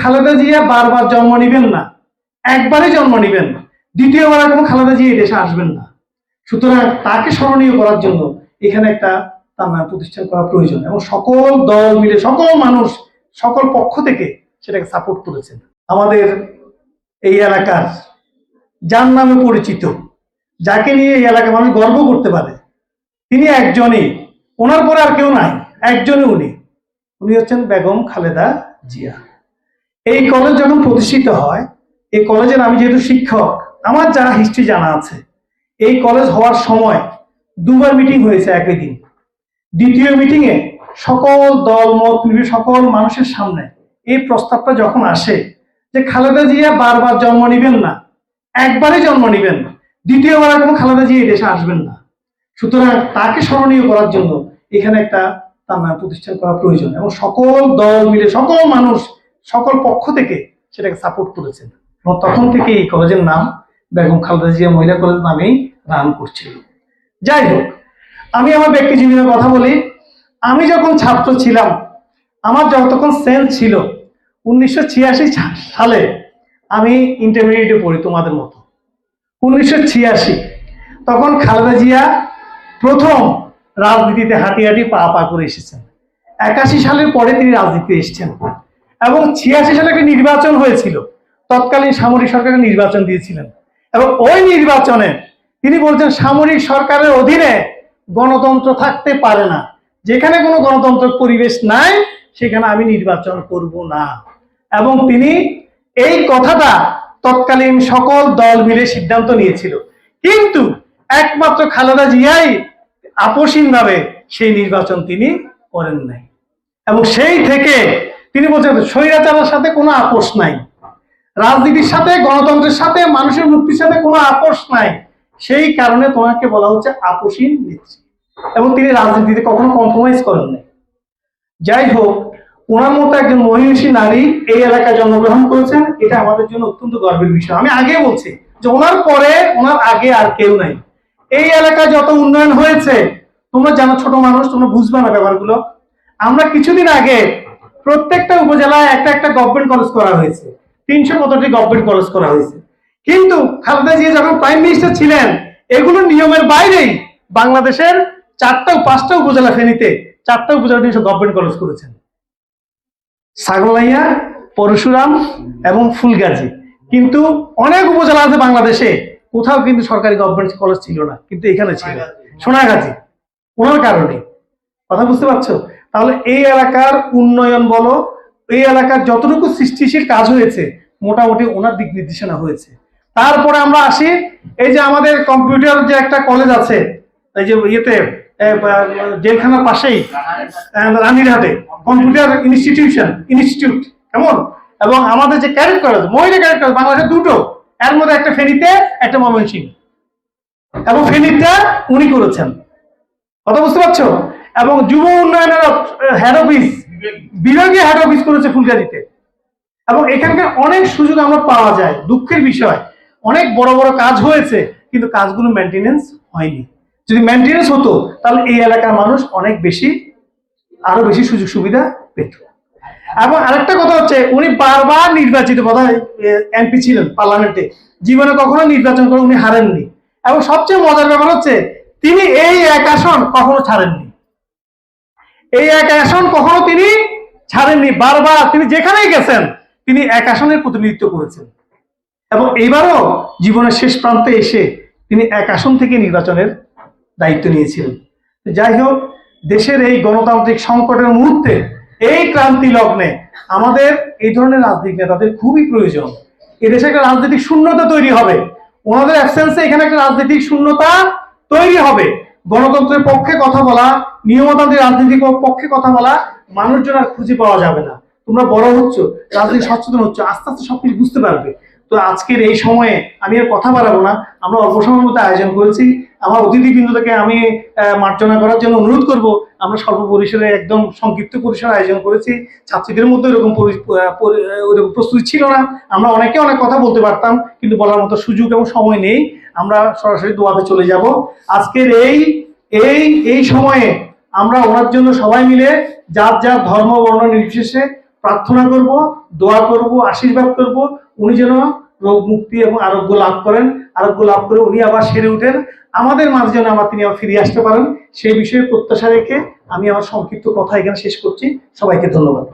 খালেদা জিয়া বারবার জন্ম নিবেন না, একবারই জন্ম নিবেন দ্বিতীয়বার কোনো খালেদা জিয়া এই দেশে আসবেন না। সুতরাং তাকে স্মরণীয় করার জন্য এখানে একটা তার প্রতিষ্ঠান করা প্রয়োজন এবং সকল দল মিলে, সকল মানুষ, সকল পক্ষ থেকে সেটাকে সাপোর্ট করেছেন। আমাদের এই এলাকার যার নামে পরিচিত, যাকে নিয়ে এই এলাকার মানুষ গর্ব করতে পারে, তিনি একজনই, ওনার পরে আর কেউ নাই, একজনই উনি। উনি হচ্ছেন বেগম খালেদা জিয়া। এই কলেজ যখন প্রতিষ্ঠিত হয়, এই কলেজের আমি যেহেতু শিক্ষক, আমার যা হিস্ট্রি জানা আছে, এই কলেজ হওয়ার সময় দুবার মিটিং হয়েছে একই দিন। দ্বিতীয় মিটিং এ সকল দল, মত সকল মানুষের সামনে এই প্রস্তাবটা যখন আসে যে খালেদা জিয়া বারবার জন্ম নিবেন না, একবারই জন্ম নিবেন দ্বিতীয়বার কোনো খালেদা জিয়া এই দেশে আসবেন না। সুতরাং তাকে স্মরণীয় করার জন্য এখানে একটা তার নাম প্রতিষ্ঠান করা প্রয়োজন এবং সকল দল মিলে, সকল মানুষ সকল পক্ষ থেকে সেটাকে সাপোর্ট করেছেন। এবং তখন থেকে এই কলেজের নাম বেগম খালেদা জিয়া মহিলা কলেজ নামেই রান করছিল। যাই হোক, আমি আমার ব্যক্তি জীবনের কথা বলি। আমি যখন ছাত্র ছিলাম, আমার যতক্ষণ সেন্স ছিল, উনিশশো ছিয়াশি সালে আমি ইন্টারমিডিয়েটে পড়ি তোমাদের মতো। উনিশশো ছিয়াশি, তখন খালেদা জিয়া প্রথম রাজনীতিতে হাঁটি হাঁটি পা পা করে এসেছেন। একাশি সালের পরে তিনি রাজনীতিতে এসেছেন। এবং ছিয়াশি সালে একটা নির্বাচন হয়েছিল। তৎকালীন সামরিক সরকারের নির্বাচন দিয়েছিলেন। এবং ওই নির্বাচনে তিনি বলছেন, সামরিক সরকারের অধীনে গণতন্ত্র থাকতে পারে না। যেখানে কোনো গণতন্ত্র পরিবেশ নাই, সেখানে আমি নির্বাচন করব না। এবং তিনি এই কথাটা তৎকালীন সকল দল মিলে সিদ্ধান্ত নিয়েছিল। কিন্তু একমাত্র খালেদা জিয়াই আপোষহীন ভাবে সেই নির্বাচন তিনি করেন নাই। এবং সেই থেকে তিনি বলছেন, স্বৈরাচারের সাথে কোনো আপোষ নাই। রাজনীতির সাথে, গণতন্ত্রের সাথে, মানুষের মুক্তির সাথে কোনো আপোষ নাই। সেই কারণে তোমাকে বলা হচ্ছে আপোষহীন নেত্রী। এবং তিনি রাজনীতিতে কখনো কম্প্রোমাইজ করেন নাই। যাই হোক, ওনার মতো একজন মহিষী নারী এই এলাকায় জন্মগ্রহণ করেছেন, এটা আমাদের জন্য অত্যন্ত গর্বের বিষয়। আমি আগে বলছি যে ওনার পরে ওনার আগে আর কেউ নাই। এই এলাকায় যত উন্নয়ন হয়েছে, তোমরা জানো ছোট মানুষ, তোমরা বুঝবে না ব্যাপারগুলো। আমরা কিছুদিন আগে প্রত্যেকটা উপজেলায় একটা একটা গভর্নমেন্ট কলেজ করা হয়েছে। তিনশো কতটি গভর্নমেন্ট কলেজ করা হয়েছে। কিন্তু খালেদা জিয়া যখন প্রাইম মিনিস্টার ছিলেন, এগুলো নিয়মের বাইরেই বাংলাদেশের চারটা পাঁচটা উপজেলা ফেনীতে চারটা উপজেলা তিনি গভর্নমেন্ট কলেজ করেছেন। ছাগলাইয়া পরশুরাম এবং ফুলগাজী। কিন্তু অনেক উপজেলা আছে বাংলাদেশে, কোথাও কিন্তু সরকারি গভর্নমেন্ট কলেজ ছিল না, কিন্তু এখানে ছিল। সোনাগাজী ওনার কারণে। কথা বুঝতে পারছ? তাহলে এই এলাকার উন্নয়ন বলো, এই এলাকার যতটুকু সৃষ্টিশীল কাজ হয়েছে, মোটামুটি ওনার দিক নির্দেশনা হয়েছে। তারপরে আমরা আসি, এই যে আমাদের কম্পিউটার যে একটা কলেজ আছে, এই যে ইয়েতে জেলখানার পাশেই রানীরহাটে, কম্পিউটার ইনস্টিটিউশন ইনস্টিটিউট কেমন? এবং আমাদের যে ক্যারেট কলেজ মহিলা ক্যারেট কলেজ বাংলাদেশে দুটো, এর মধ্যে একটা ফেনীতে, একটা ময়মনসিং এবং ফেনীটা উনি করেছেন। কথা বুঝতে পারছ? এবং যুব উন্নয়নের হেড অফিস বিভাগীয় হেড অফিস করেছে ফুলগাড়িতে। এবং এখানকার অনেক সুযোগ আমরা পাওয়া যায়, দুঃখের বিষয়। অনেক বড় বড় কাজ হয়েছে, কিন্তু কাজগুলো মেনটেনেন্স হয়নি। যদি মেনটেনেন্স হতো, তাহলে এই এলাকার মানুষ অনেক বেশি, আরও বেশি সুযোগ সুবিধা পেত। এবং আরেকটা কথা হচ্ছে, উনি বারবার নির্বাচিত কথা এমপি ছিলেন পার্লামেন্টে। জীবনে কখনো নির্বাচন করে উনি হারেননি। এবং সবচেয়ে মজার ব্যাপার হচ্ছে, তিনি এই এক আসন কখনো ছাড়েননি। এই এক আসন কখনো তিনি ছাড়েননি। বারবার তিনি যেখানেই গেছেন, তিনি এক আসনের প্রতিনিধিত্ব করেছেন। এবং এইবারও জীবনের শেষ প্রান্তে এসে তিনি এক আসন থেকে নির্বাচনের দায়িত্ব নিয়েছিলেন। যাই হোক, দেশের এই গণতান্ত্রিক সংকটের মুহূর্তে এই ক্রান্তি লগ্নে আমাদের এই ধরনের রাজনীতি নেতাদের খুবই প্রয়োজন। এদেশে একটা রাজনৈতিক শূন্যতা তৈরি হবে। ওনাদের অ্যাবসেন্সে এখানে একটা রাজনৈতিক শূন্যতা তৈরি হবে। গণতন্ত্রের পক্ষে কথা বলা, নিয়মতান্ত্রিক রাজনীতির পক্ষে কথা বলা, মানুষজন আর খুঁজে পাওয়া যাবে না। তোমরা বড় হচ্ছ, রাজনীতি সচেতন হচ্ছ, আস্তে আস্তে সবকিছু বুঝতে পারবে। তো আজকের এই সময়ে আমি আর কথা বাড়াবো না। আমরা অল্প সময়ের মধ্যে আয়োজন করেছি। আমার অতিথিবৃন্দ থেকে আমি মার্জনা করার জন্য অনুরোধ করব। আমরা স্বল্প পরিসরে একদম সংক্ষিপ্ত পরিসরে আয়োজন করেছি। ছাত্রীদের মধ্যে এরকম ওইরকম প্রস্তুতি ছিল না। আমরা অনেকে অনেক কথা বলতে পারতাম, কিন্তু বলার মতো সুযোগ এবং সময় নেই। আমরা সরাসরি দোয়াতে চলে যাব। আজকের এই এই এই সময়ে আমরা ওনার জন্য সবাই মিলে যার যার ধর্ম, বর্ণ নির্বিশেষে প্রার্থনা করব, দোয়া করব, আশীর্বাদ করব। উনি যেন রোগ মুক্তি এবং আরোগ্য লাভ করেন, আরোগ্য লাভ করে উনি আবার সেরে উঠেন। আমাদের মাঝে যেন আবার তিনি আবার ফিরিয়ে আসতে পারেন, সেই বিষয়ে প্রত্যাশা রেখে আমি আমার সংক্ষিপ্ত কথা এখানে শেষ করছি। সবাইকে ধন্যবাদ।